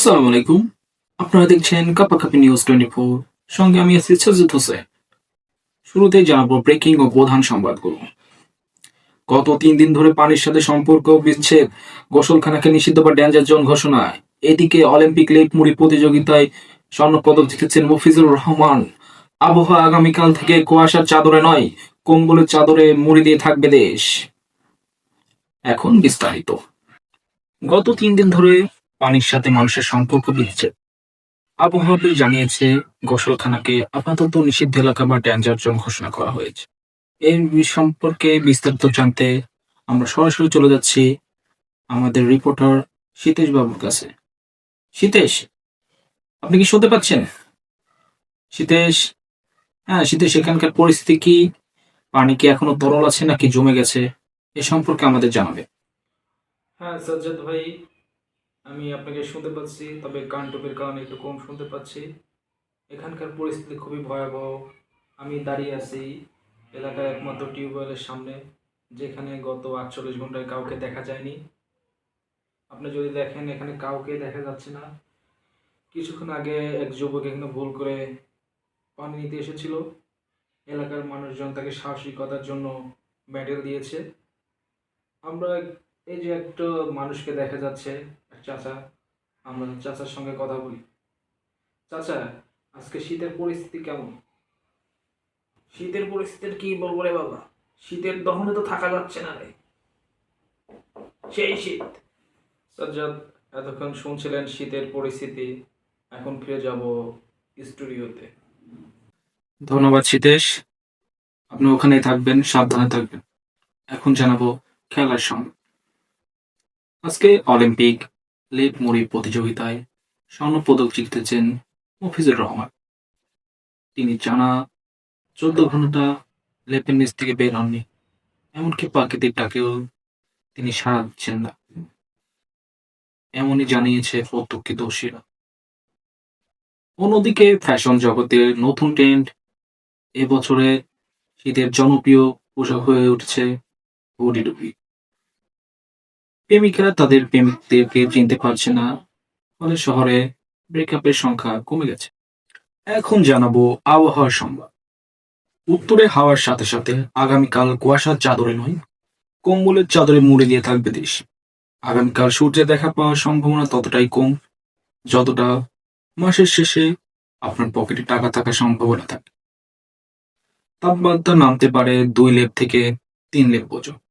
আসসালামু আলাইকুম। আপনারা দেখছেন কাপাকাপি নিউজ টোয়েন্টি ফোর। সঙ্গে আমি আছি হোসেন। শুরুতেই জানাব ব্রেকিং ও প্রধান সংবাদগুলো। গত তিন দিন ধরে পানির সাথে সম্পর্ক বিচ্ছেদ, গোসলখানাকে নিষিদ্ধ বা ডেঞ্জার জোন ঘোষণায়। এদিকে অলিম্পিক লেট মুড়ি প্রতিযোগিতায় স্বর্ণপদক জিতেছেন মফিজুর রহমান। আবহাওয়া আগামীকাল থেকে কুয়াশার চাদরে নয়, কম্বলের চাদরে মুড়ি দিয়ে থাকবে দেশ। এখন বিস্তারিত। গত তিন দিন ধরে পানির সাথে মানুষের সম্পর্ক বিচ্ছে আবহাওয়াবিদ জানিয়েছে, গোসলখানাকে আপাতত নিষিদ্ধ এলাকা বা ডেঞ্জার জোন ঘোষণা করা হয়েছে। এই সম্পর্কে বিস্তারিত জানতে আমরা সরাসরি চলে যাচ্ছি আমাদের রিপোর্টার সীতেশ বাবুর কাছে। সীতেশ আপনি কি শুনতে পাচ্ছেন? সীতেশ হ্যাঁ সীতেশ এখানকার পরিস্থিতি কি? পানি কি এখনও তরল আছে নাকি জমে গেছে? এ সম্পর্কে আমাদের জানাবে। হ্যাঁ সাজ্জাদ ভাই আমি আপনাকে শুনতে পাচ্ছি, তবে কানটুপের কারণে একটু কম শুনতে পাচ্ছি। এখানকার পরিস্থিতি খুবই ভয়াবহ। আমি দাঁড়িয়ে আছি এলাকার একমাত্র টিউবওয়েলের সামনে, যেখানে গত আটচল্লিশ ঘন্টায় কাউকে দেখা যায়নি। আপনি যদি দেখেন, এখানে কাউকে দেখা যাচ্ছে না। কিছুক্ষণ আগে এক যুবক এখানে ভুল করে পানি নিতে এসেছিল। এলাকার মানুষজন তাকে সাহসিকতার জন্য মেডেল দিয়েছে। আমরা এই যে একটা মানুষকে দেখা যাচ্ছে চাচা আমরা চাচার সঙ্গে কথা বলি। চাচা আজকে শীতের পরিস্থিতি কেমন? শীতের পরিস্থিতির কি বলব রে বাবা? শীতের দহনে তো থাকা যাচ্ছে না রে। সেই শীত। সাজ্জাদ এতক্ষণ শুনছিলেন শীতের পরিস্থিতি। এখন ফিরে যাব স্টুডিওতে। ধন্যবাদ শীতেশ। আপনি ওখানে থাকবেন সাবধানে থাকবেন। এখন জানাব খেলার সময় আজকে অলিম্পিক লেপ মুড়ি প্রতিযোগিতায় স্বর্ণপদক জিতেছেন মফিজুর রহমান। তিনি জানা চোদ্দ ঘণ্টা লেপের নিচ থেকে বের হননি, এমনকি প্রাকৃতিক ডাকেও তিনি সাড়া দিচ্ছেন না। এমনই জানিয়েছে প্রত্যক্ষদর্শীরা অন্যদিকে ফ্যাশন জগতের নতুন ট্রেন্ড এবছরে শীতের জনপ্রিয় পোশাক হয়ে উঠছে হুডি টুপি। প্রেমিকেরা তাদের প্রেমিকদেরকে চিনতে পারছে না, ফলে শহরে ব্রেকআপের সংখ্যা কমে গেছে। এখন জানাব আবহাওয়ার সংবাদ। উত্তরে হাওয়ার সাথে সাথে আগামীকাল কুয়াশার চাদরে নয়, কম্বলের চাদরে মুড়ে দিয়ে থাকবে দেশ। আগামীকাল সূর্যের দেখা পাওয়ার সম্ভাবনা ততটাই কম, যতটা মাসের শেষে আপনার পকেটে টাকা থাকার সম্ভাবনা থাকে। তাপমাত্রা নামতে পারে দুই লেপ থেকে তিন লেপ পর্যন্ত।